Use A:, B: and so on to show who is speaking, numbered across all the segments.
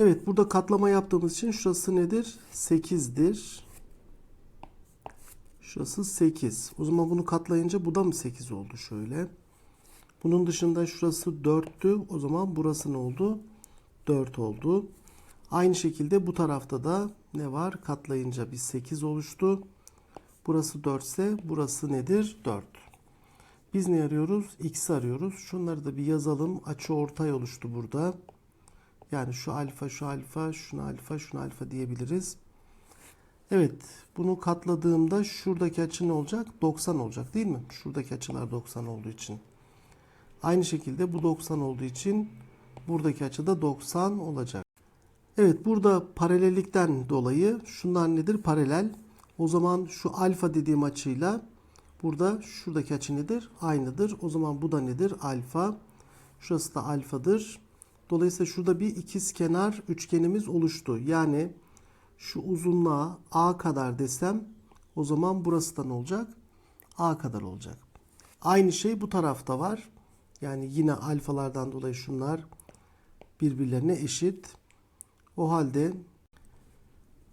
A: Evet burada katlama yaptığımız için şurası nedir? 8'dir. Şurası 8. O zaman bunu katlayınca bu da mı 8 oldu şöyle. Bunun dışında şurası 4'tü. O zaman burası ne oldu? 4 oldu. Aynı şekilde bu tarafta da ne var? Katlayınca bir 8 oluştu. Burası 4 ise burası nedir? 4. Biz ne arıyoruz? X arıyoruz. Şunları da bir yazalım. Açı ortay oluştu burada. Yani şu alfa, şu alfa, şuna alfa, şuna alfa diyebiliriz. Evet, bunu katladığımda şuradaki açı ne olacak? 90 olacak değil mi? Şuradaki açılar 90 olduğu için. Aynı şekilde bu 90 olduğu için buradaki açı da 90 olacak. Evet, burada paralellikten dolayı şunlar nedir? Paralel. O zaman şu alfa dediğim açıyla burada şuradaki açı nedir? Aynıdır. O zaman bu da nedir? Alfa. Şurası da alfadır. Dolayısıyla şurada bir ikiz kenar üçgenimiz oluştu. Yani şu uzunluğa A kadar desem o zaman burası da ne olacak? A kadar olacak. Aynı şey bu tarafta var. Yani yine alfalardan dolayı şunlar birbirlerine eşit. O halde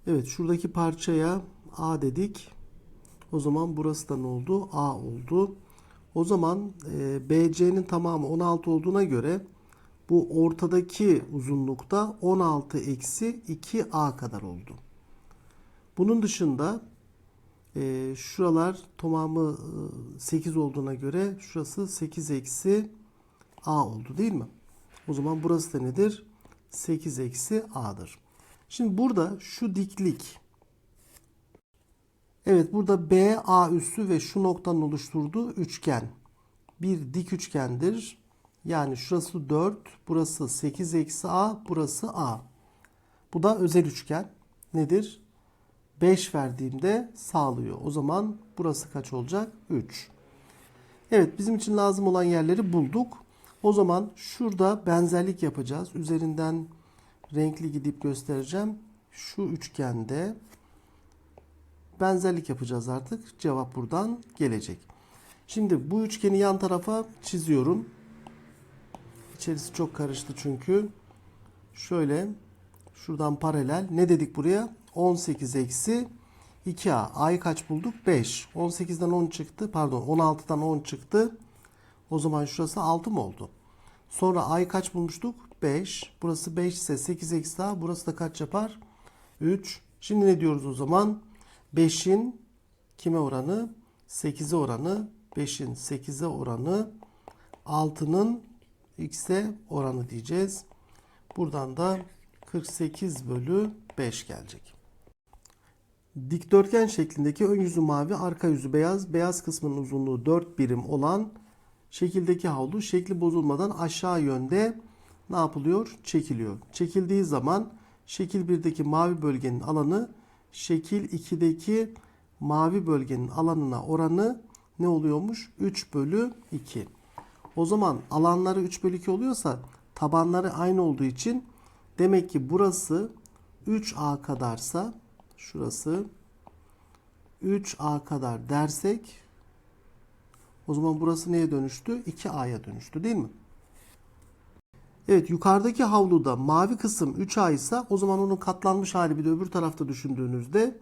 A: evet şuradaki parçaya A dedik. O zaman burası da ne oldu? A oldu. O zaman e, BC'nin tamamı 16 olduğuna göre bu ortadaki uzunlukta 16 eksi 2A kadar oldu. Bunun dışında e, şuralar tamamı e, 8 olduğuna göre şurası 8 eksi A oldu değil mi? O zaman burası da nedir? 8 eksi A'dır. Şimdi burada şu diklik Evet burada BA üssü ve şu noktanın oluşturduğu üçgen bir dik üçgendir. Yani şurası 4, burası 8 eksi A, burası A. Bu da özel üçgen. Nedir? 5 verdiğimde sağlıyor. O zaman burası kaç olacak? 3. Evet bizim için lazım olan yerleri bulduk. O zaman şurada benzerlik yapacağız. Üzerinden renkli gidip göstereceğim. Şu üçgende benzerlik yapacağız artık. Cevap buradan gelecek. Şimdi bu üçgeni yan tarafa çiziyorum. İçerisi çok karıştı çünkü. Şöyle şuradan paralel ne dedik buraya? 18 eksi 2a. A'yı kaç bulduk? 5. 18'den 10 çıktı. Pardon 16'dan 10 çıktı. O zaman şurası 6 mı oldu? Sonra a'yı kaç bulmuştuk? 5. Burası 5 ise 8 eksi a. Burası da kaç yapar? 3. Şimdi ne diyoruz o zaman? 5'in kime oranı? 8'e oranı. 5'in 8'e oranı. 6'nın x'e oranı diyeceğiz. Buradan da 48 bölü 5 gelecek. Dikdörtgen şeklindeki ön yüzü mavi, arka yüzü beyaz, beyaz kısmının uzunluğu 4 birim olan şekildeki havlu şekli bozulmadan aşağı yönde ne yapılıyor? Çekiliyor. Çekildiği zaman şekil 1'deki mavi bölgenin alanı şekil 2'deki mavi bölgenin alanına oranı ne oluyormuş? 3 bölü 2. O zaman alanları 3 bölü 2 oluyorsa tabanları aynı olduğu için demek ki burası 3A kadarsa şurası 3A kadar dersek o zaman burası neye dönüştü? 2A'ya dönüştü değil mi? Evet yukarıdaki havluda mavi kısım 3A ise o zaman onun katlanmış hali bir de öbür tarafta düşündüğünüzde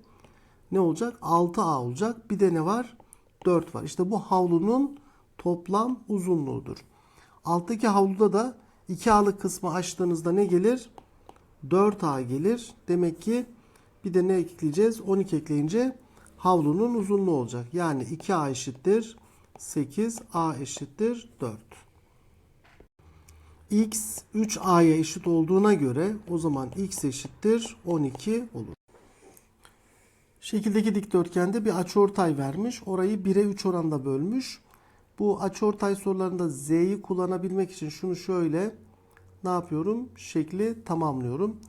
A: ne olacak? 6A olacak. Bir de ne var? 4 var. İşte bu havlunun toplam uzunluğudur. Alttaki havluda da 2A'lık kısmı açtığınızda ne gelir? 4A gelir. Demek ki bir de ne ekleyeceğiz? 12 ekleyince havlunun uzunluğu olacak. Yani 2A eşittir 8, A eşittir 4. X 3A'ya eşit olduğuna göre o zaman X eşittir 12 olur. Şekildeki dikdörtgende bir açıortay vermiş. Orayı 1'e 3 oranda bölmüş. Bu açıortay sorularında Z'yi kullanabilmek için şunu şöyle ne yapıyorum? Şekli tamamlıyorum.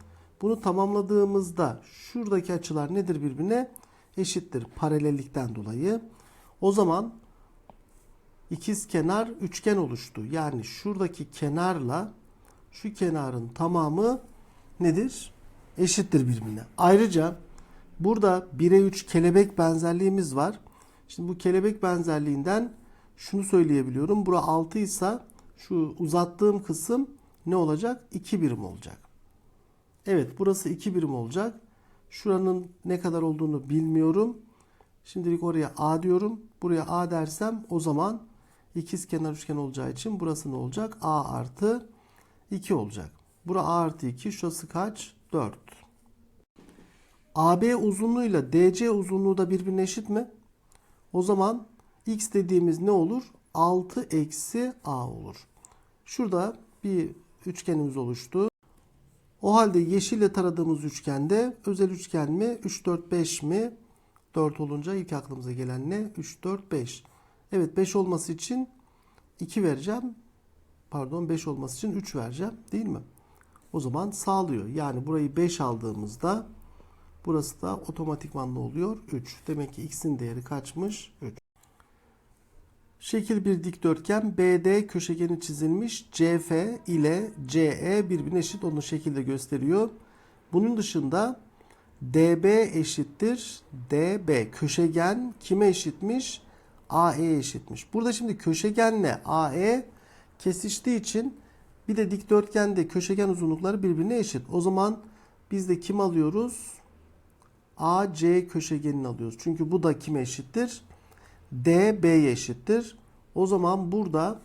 A: Bunu tamamladığımızda şuradaki açılar nedir birbirine? Eşittir paralellikten dolayı. O zaman ikiz kenar üçgen oluştu. Yani şuradaki kenarla şu kenarın tamamı nedir? Eşittir birbirine. Ayrıca burada 1'e 3 kelebek benzerliğimiz var. Şimdi bu kelebek benzerliğinden şunu söyleyebiliyorum. Bura 6 ise şu uzattığım kısım ne olacak? 2 birim olacak. Evet burası 2 birim olacak. Şuranın ne kadar olduğunu bilmiyorum. Şimdilik oraya A diyorum. Buraya A dersem o zaman ikiz kenar üçgen olacağı için burası ne olacak? A artı 2 olacak. Bura A artı 2. Şurası kaç? 4. AB uzunluğuyla DC uzunluğu da birbirine eşit mi? O zaman x dediğimiz ne olur? 6 eksi A olur. Şurada bir üçgenimiz oluştu. O halde yeşille taradığımız üçgende özel üçgen mi? 3, 4, 5 mi? 4 olunca ilk aklımıza gelen ne? 3, 4, 5. Evet 5 olması için 2 vereceğim. Pardon 5 olması için 3 vereceğim. Değil mi? O zaman sağlıyor. Yani burayı 5 aldığımızda burası da otomatikman ne oluyor? 3. Demek ki x'in değeri kaçmış? 3. Şekil bir dikdörtgen BD köşegeni çizilmiş. CF ile CE birbirine eşit onu şekilde gösteriyor. Bunun dışında DB eşittir DB. Köşegen kime eşitmiş? AE eşitmiş. Burada şimdi köşegenle AE kesiştiği için bir de dikdörtgende köşegen uzunlukları birbirine eşit. O zaman biz de kim alıyoruz? AC köşegenini alıyoruz. Çünkü bu da kime eşittir? D eşittir. O zaman burada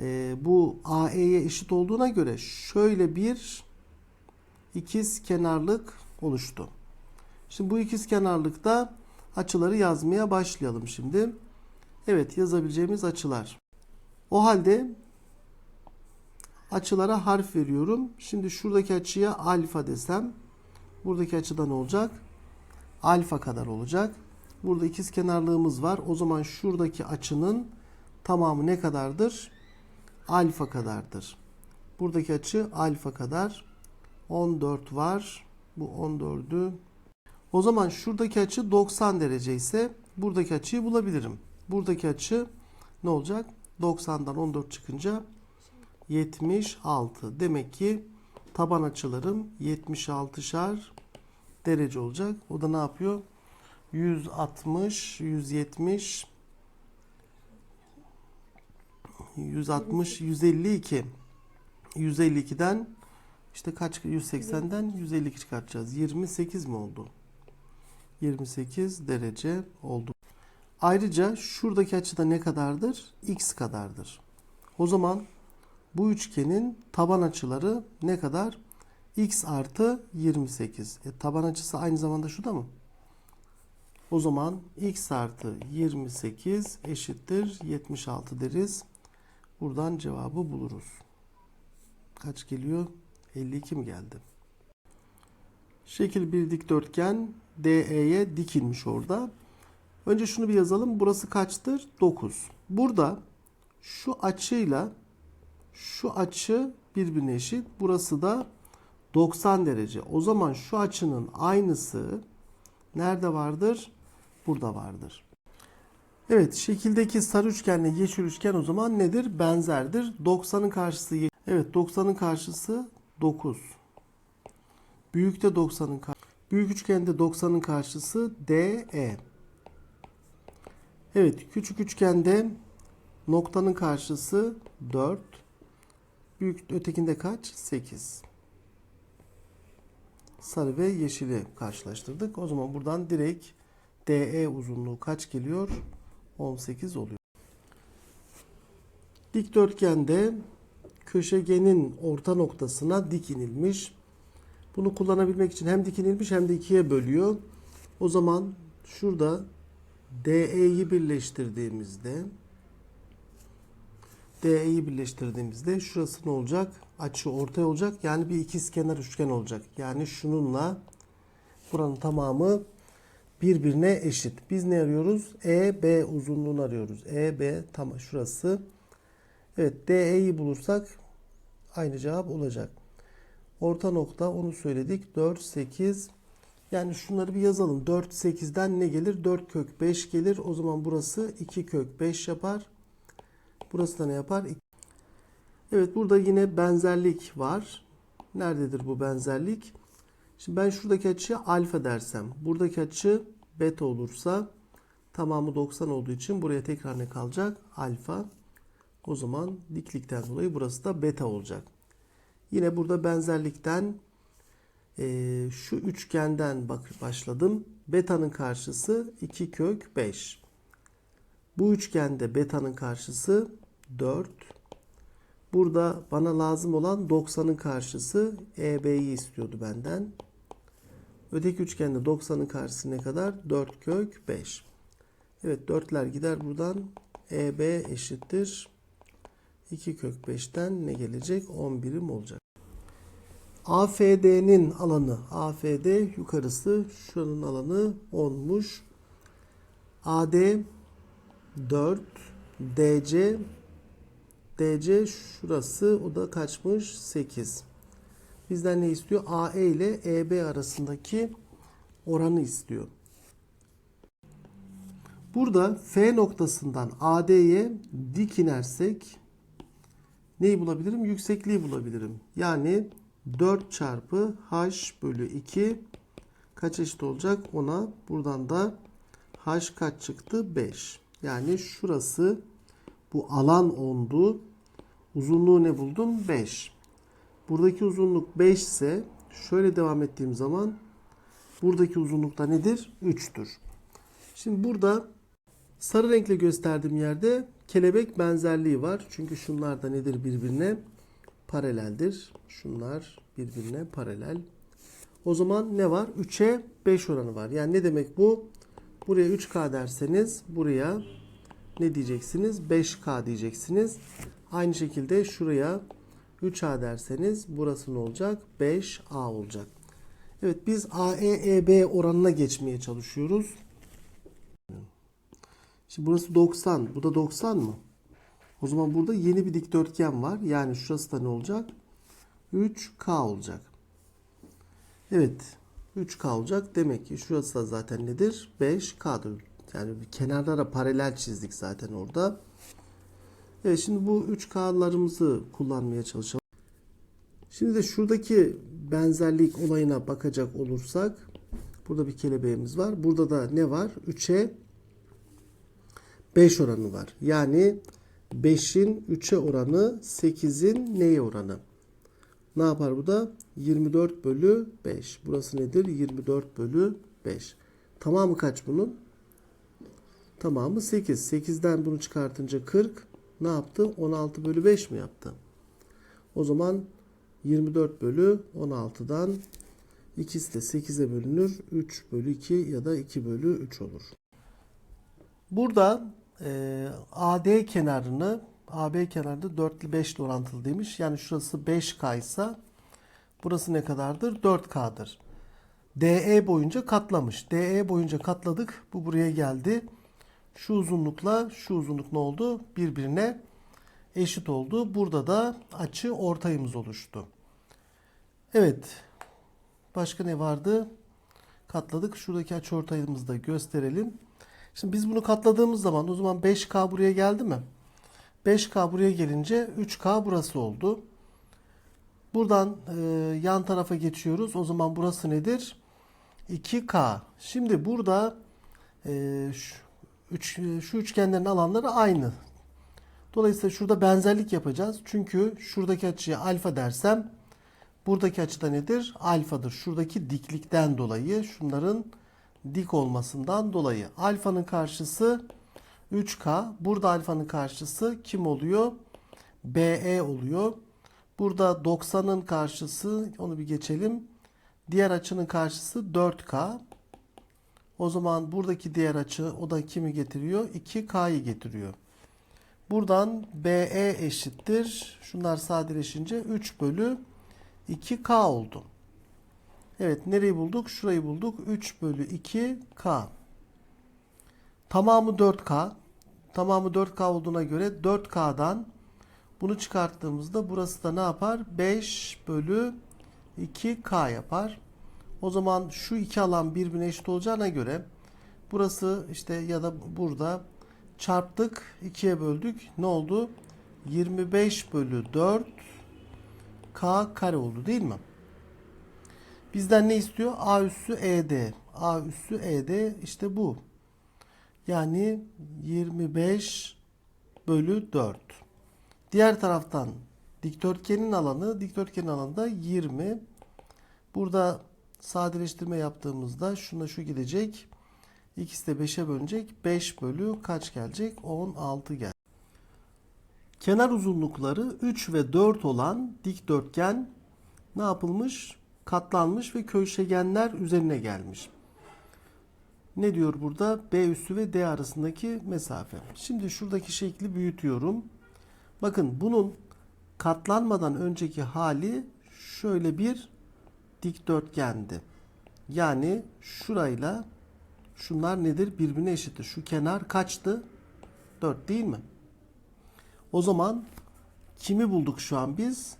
A: e, bu AE'ye eşit olduğuna göre şöyle bir ikiz kenarlık oluştu. Şimdi bu ikiz kenarlıkta açıları yazmaya başlayalım şimdi. Evet yazabileceğimiz açılar. O halde açılara harf veriyorum. Şimdi şuradaki açıya alfa desem buradaki açıda ne olacak? Alfa kadar olacak. Burada ikiz kenarlığımız var. O zaman şuradaki açının tamamı ne kadardır? Alfa kadardır. Buradaki açı alfa kadar. 14 var. Bu 14'ü. O zaman şuradaki açı 90 derece ise buradaki açıyı bulabilirim. Buradaki açı ne olacak? 90'dan 14 çıkınca 76. Demek ki taban açılarım 76'şar derece olacak. O da ne yapıyor? 160, 170, 160, 152. 152'den işte kaç 180'den 152 çıkartacağız. 28 mi oldu? 28 derece oldu. Ayrıca şuradaki açıda ne kadardır? X kadardır. O zaman bu üçgenin taban açıları ne kadar? X artı 28. E, taban açısı aynı zamanda şu da mı? O zaman x artı 28 eşittir 76 deriz. Buradan cevabı buluruz. Kaç geliyor? 52 mi geldi? Şekil bir dikdörtgen DE'ye dikilmiş orada. Önce şunu bir yazalım. Burası kaçtır? 9. Burada şu açıyla şu açı birbirine eşit. Burası da 90 derece. O zaman şu açının aynısı nerede vardır? Burada vardır. Evet şekildeki sarı üçgenle yeşil üçgen o zaman nedir? Benzerdir. 90'ın karşısı Evet 90'ın karşısı 9. Büyükte 90'ın kar- Büyük üçgende 90'ın karşısı DE. Evet küçük üçgende noktanın karşısı 4. Büyük ötekinde kaç? 8 sarı ve yeşili karşılaştırdık. O zaman buradan direkt DE uzunluğu kaç geliyor? 18 oluyor. Dikdörtgende köşegenin orta noktasına dik inilmiş. Bunu kullanabilmek için hem dik inilmiş hem de ikiye bölüyor. O zaman şurada DE'yi birleştirdiğimizde DE'yi birleştirdiğimizde şurası ne olacak? Açı ortaya olacak. Yani bir ikiz kenar üçgen olacak. Yani şununla buranın tamamı birbirine eşit. Biz ne arıyoruz? EB uzunluğunu arıyoruz. EB tam şurası. Evet DE'yi bulursak aynı cevap olacak. Orta nokta onu söyledik. 4, 8. Yani şunları bir yazalım. 4, 8'den ne gelir? 4 kök 5 gelir. O zaman burası 2 kök 5 yapar. Burası da ne yapar? Evet burada yine benzerlik var. Nerededir bu benzerlik? Şimdi ben şuradaki açıya alfa dersem, buradaki açı beta olursa tamamı 90 olduğu için buraya tekrar ne kalacak? Alfa. O zaman diklikten dolayı burası da beta olacak. Yine burada benzerlikten Ee, şu üçgenden bak başladım. Beta'nın karşısı 2 kök 5. Bu üçgende beta'nın karşısı 4. Burada bana lazım olan 90'ın karşısı EB'yi istiyordu benden. Öteki üçgende 90'ın karşısı ne kadar? 4 kök 5. Evet 4'ler gider buradan. EB eşittir. 2 kök 5'ten ne gelecek? 10 birim olacak. AFD'nin alanı. AFD yukarısı. Şunun alanı 10'muş. AD 4. DC DC şurası. O da kaçmış? 8. Bizden ne istiyor? AE ile EB arasındaki oranı istiyor. Burada F noktasından AD'ye dik inersek neyi bulabilirim? Yüksekliği bulabilirim. Yani 4 çarpı h bölü 2 kaç eşit olacak? Ona buradan da h kaç çıktı? 5. Yani şurası bu alan 10'du. Uzunluğu ne buldum? 5. Buradaki uzunluk 5 ise şöyle devam ettiğim zaman buradaki uzunluk da nedir? 3'tür. Şimdi burada sarı renkle gösterdiğim yerde kelebek benzerliği var. Çünkü şunlar da nedir birbirine? Paraleldir. Şunlar birbirine paralel. O zaman ne var? 3'e 5 oranı var. Yani ne demek bu? Buraya 3K derseniz buraya ne diyeceksiniz? 5K diyeceksiniz. Aynı şekilde şuraya 3A derseniz burası ne olacak? 5A olacak. Evet biz AEEB oranına geçmeye çalışıyoruz. Şimdi burası 90. Bu da 90 mı? O zaman burada yeni bir dikdörtgen var. Yani şurası da ne olacak? 3K olacak. Evet. 3K olacak. Demek ki şurası da zaten nedir? 5K'dır. Yani bir kenarlara paralel çizdik zaten orada. Evet şimdi bu 3K'larımızı kullanmaya çalışalım. Şimdi de şuradaki benzerlik olayına bakacak olursak burada bir kelebeğimiz var. Burada da ne var? 3'e 5 oranı var. Yani 5'in 3'e oranı 8'in neye oranı? Ne yapar bu da? 24 bölü 5. Burası nedir? 24 bölü 5. Tamamı kaç bunun? Tamamı 8. 8'den bunu çıkartınca 40. Ne yaptı? 16 bölü 5 mi yaptı? O zaman 24 bölü 16'dan ikisi de 8'e bölünür. 3 bölü 2 ya da 2 bölü 3 olur. Burada e, AD kenarını AB kenarında 4 ile 5 ile orantılı demiş. Yani şurası 5K ise burası ne kadardır? 4K'dır. DE boyunca katlamış. DE boyunca katladık. Bu buraya geldi. Şu uzunlukla şu uzunluk ne oldu? Birbirine eşit oldu. Burada da açı ortayımız oluştu. Evet. Başka ne vardı? Katladık. Şuradaki açı ortayımızı da gösterelim. Şimdi biz bunu katladığımız zaman o zaman 5K buraya geldi mi? 5K buraya gelince 3K burası oldu. Buradan e, yan tarafa geçiyoruz. O zaman burası nedir? 2K. Şimdi burada e, şu, üç, şu üçgenlerin alanları aynı. Dolayısıyla şurada benzerlik yapacağız. Çünkü şuradaki açıya alfa dersem buradaki açı da nedir? Alfadır. Şuradaki diklikten dolayı şunların dik olmasından dolayı. Alfanın karşısı 3K. Burada alfanın karşısı kim oluyor? BE oluyor. Burada 90'ın karşısı onu bir geçelim. Diğer açının karşısı 4K. O zaman buradaki diğer açı o da kimi getiriyor? 2K'yı getiriyor. Buradan BE eşittir. Şunlar sadeleşince 3 bölü 2K oldu. Evet nereyi bulduk? Şurayı bulduk. 3 bölü 2K. Tamamı 4K. Tamamı 4K olduğuna göre 4K'dan bunu çıkarttığımızda burası da ne yapar? 5 bölü 2K yapar. O zaman şu iki alan birbirine eşit olacağına göre burası işte ya da burada çarptık 2'ye böldük. Ne oldu? 25 bölü 4 K kare oldu değil mi? Bizden ne istiyor? A üssü ED. A üssü ED işte bu. Yani 25 bölü 4. Diğer taraftan dikdörtgenin alanı, dikdörtgenin alanı da 20 Burada sadeleştirme yaptığımızda şuna şu gidecek. İkisi de 5'e bölünecek. 5 bölü kaç gelecek? 16 gel. Kenar uzunlukları 3 ve 4 olan dikdörtgen ne yapılmış? Katlanmış ve köşegenler üzerine gelmiş. Ne diyor burada? B üssü ve D arasındaki mesafe. Şimdi şuradaki şekli büyütüyorum. Bakın bunun katlanmadan önceki hali şöyle bir dikdörtgendi. Yani şurayla şunlar nedir? Birbirine eşittir. Şu kenar kaçtı? 4 değil mi? O zaman kimi bulduk şu an biz?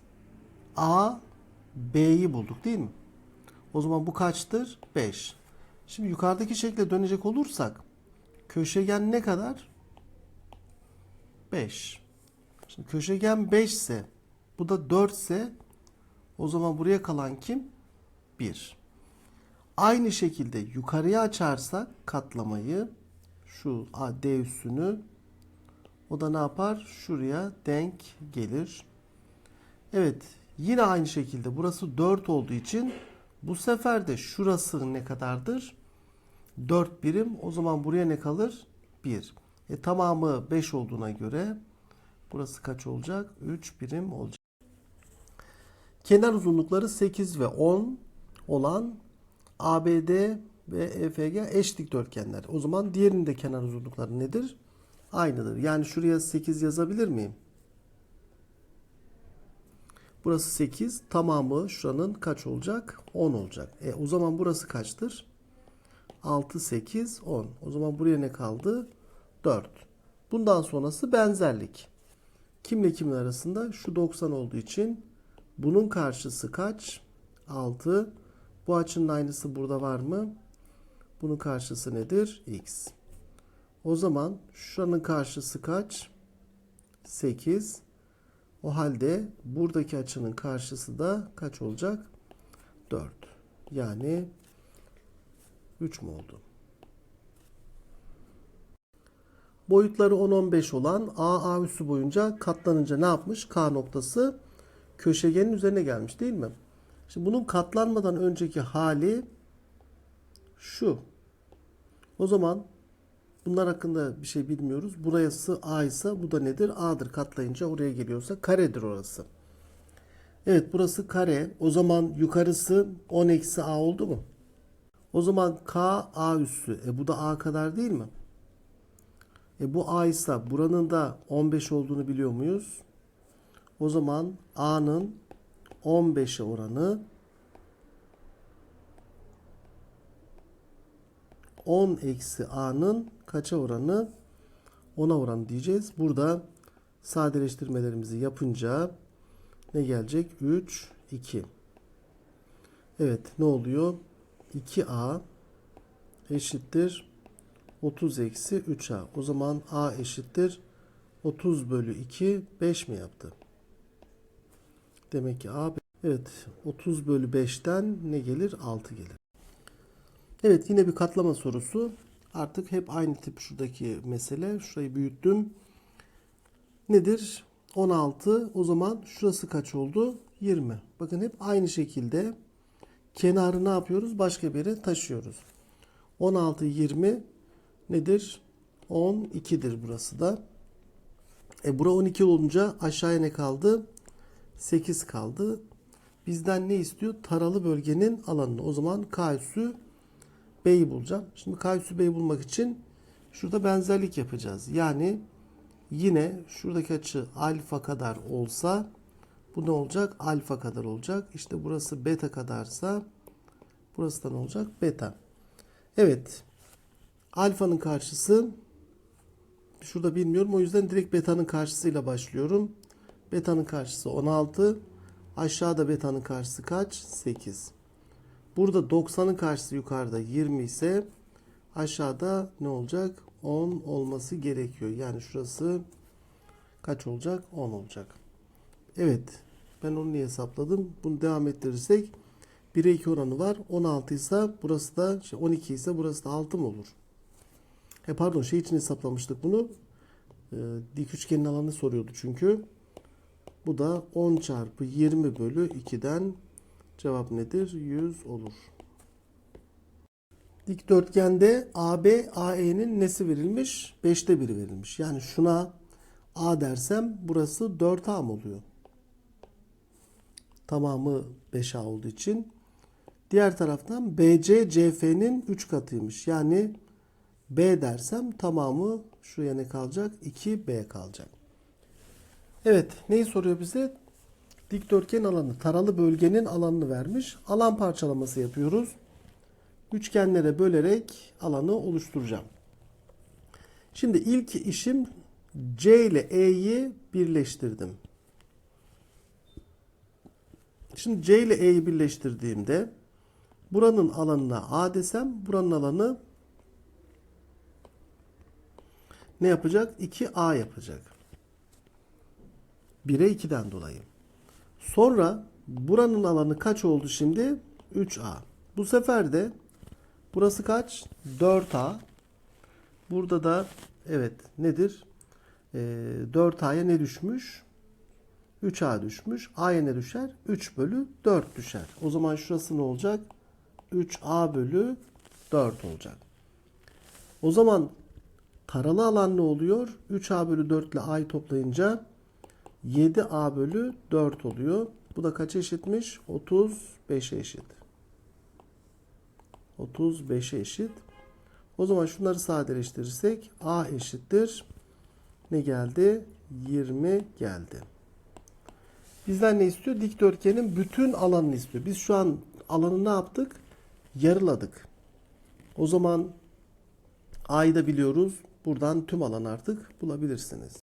A: A, B'yi bulduk değil mi? O zaman bu kaçtır? 5. Şimdi yukarıdaki şekle dönecek olursak köşegen ne kadar? 5. Şimdi köşegen 5 ise bu da 4 ise o zaman buraya kalan kim? 1. Aynı şekilde yukarıya açarsak katlamayı şu D üssünü o da ne yapar? Şuraya denk gelir. Evet. Yine aynı şekilde burası 4 olduğu için bu sefer de şurası ne kadardır? 4 birim. O zaman buraya ne kalır? 1. E, tamamı 5 olduğuna göre burası kaç olacak? 3 birim olacak. Kenar uzunlukları 8 ve 10 olan ABD ve EFG eş dikdörtgenler. O zaman diğerinin de kenar uzunlukları nedir? Aynıdır. Yani şuraya 8 yazabilir miyim? Burası 8. Tamamı şuranın kaç olacak? 10 olacak. E o zaman burası kaçtır? 6, 8, 10. O zaman buraya ne kaldı? 4. Bundan sonrası benzerlik. Kimle kimin arasında? Şu 90 olduğu için bunun karşısı kaç? 6. Bu açının aynısı burada var mı? Bunun karşısı nedir? X. O zaman şuranın karşısı kaç? 8. O halde buradaki açının karşısı da kaç olacak? 4. Yani 3 mü oldu? Boyutları 10-15 olan AA üssü boyunca katlanınca ne yapmış? K noktası köşegenin üzerine gelmiş değil mi? Şimdi bunun katlanmadan önceki hali şu. O zaman bunlar hakkında bir şey bilmiyoruz. Burası A ise bu da nedir? A'dır. Katlayınca oraya geliyorsa karedir orası. Evet burası kare. O zaman yukarısı 10 eksi A oldu mu? O zaman K A üssü. E bu da A kadar değil mi? E bu A ise buranın da 15 olduğunu biliyor muyuz? O zaman A'nın 15'e oranı 10 eksi A'nın kaça oranı? 10'a oranı diyeceğiz. Burada sadeleştirmelerimizi yapınca ne gelecek? 3, 2. Evet ne oluyor? 2A eşittir 30 eksi 3A. O zaman A eşittir 30 bölü 2 5 mi yaptı? Demek ki A evet 30 bölü 5'ten ne gelir? 6 gelir. Evet yine bir katlama sorusu. Artık hep aynı tip şuradaki mesele. Şurayı büyüttüm. Nedir? 16. O zaman şurası kaç oldu? 20. Bakın hep aynı şekilde kenarı ne yapıyoruz? Başka bir yere taşıyoruz. 16, 20 nedir? 12'dir burası da. E bura 12 olunca aşağıya ne kaldı? 8 kaldı. Bizden ne istiyor? Taralı bölgenin alanını. O zaman K üssü B'yi bulacağım. Şimdi K üssü B'yi bulmak için şurada benzerlik yapacağız. Yani yine şuradaki açı alfa kadar olsa bu ne olacak? Alfa kadar olacak. İşte burası beta kadarsa burası da ne olacak? Beta. Evet. Alfanın karşısı şurada bilmiyorum. O yüzden direkt beta'nın karşısıyla başlıyorum. Beta'nın karşısı 16. Aşağıda beta'nın karşısı kaç? 8. Burada 90'ın karşısı yukarıda 20 ise aşağıda ne olacak? 10 olması gerekiyor. Yani şurası kaç olacak? 10 olacak. Evet. Ben onu niye hesapladım? Bunu devam ettirirsek 1'e 2 oranı var. 16 ise burası da şey 12 ise burası da 6 mı olur? E pardon şey için hesaplamıştık bunu. Ee, dik üçgenin alanını soruyordu çünkü. Bu da 10 çarpı 20 bölü 2'den Cevap nedir? 100 olur. Dikdörtgende AB, AE'nin nesi verilmiş? 5'te 1'i verilmiş. Yani şuna A dersem burası 4A mı oluyor? Tamamı 5A olduğu için. Diğer taraftan BC, CF'nin 3 katıymış. Yani B dersem tamamı şuraya ne kalacak? 2B kalacak. Evet, neyi soruyor bize? Dikdörtgen alanı, taralı bölgenin alanını vermiş. Alan parçalaması yapıyoruz. Üçgenlere bölerek alanı oluşturacağım. Şimdi ilk işim C ile E'yi birleştirdim. Şimdi C ile E'yi birleştirdiğimde buranın alanına A desem buranın alanı ne yapacak? 2A yapacak. 1'e 2'den dolayı. Sonra buranın alanı kaç oldu şimdi? 3A. Bu sefer de burası kaç? 4A. Burada da evet nedir? Ee, 4A'ya ne düşmüş? 3A düşmüş. A'ya ne düşer? 3 bölü 4 düşer. O zaman şurası ne olacak? 3A bölü 4 olacak. O zaman taralı alan ne oluyor? 3A bölü 4 ile A'yı toplayınca 7A bölü 4 oluyor. Bu da kaça eşitmiş? 35'e eşit. 35'e eşit. O zaman şunları sadeleştirirsek A eşittir. Ne geldi? 20 geldi. Bizden ne istiyor? Dikdörtgenin bütün alanını istiyor. Biz şu an alanı ne yaptık? Yarıladık. O zaman A'yı da biliyoruz. Buradan tüm alan artık bulabilirsiniz.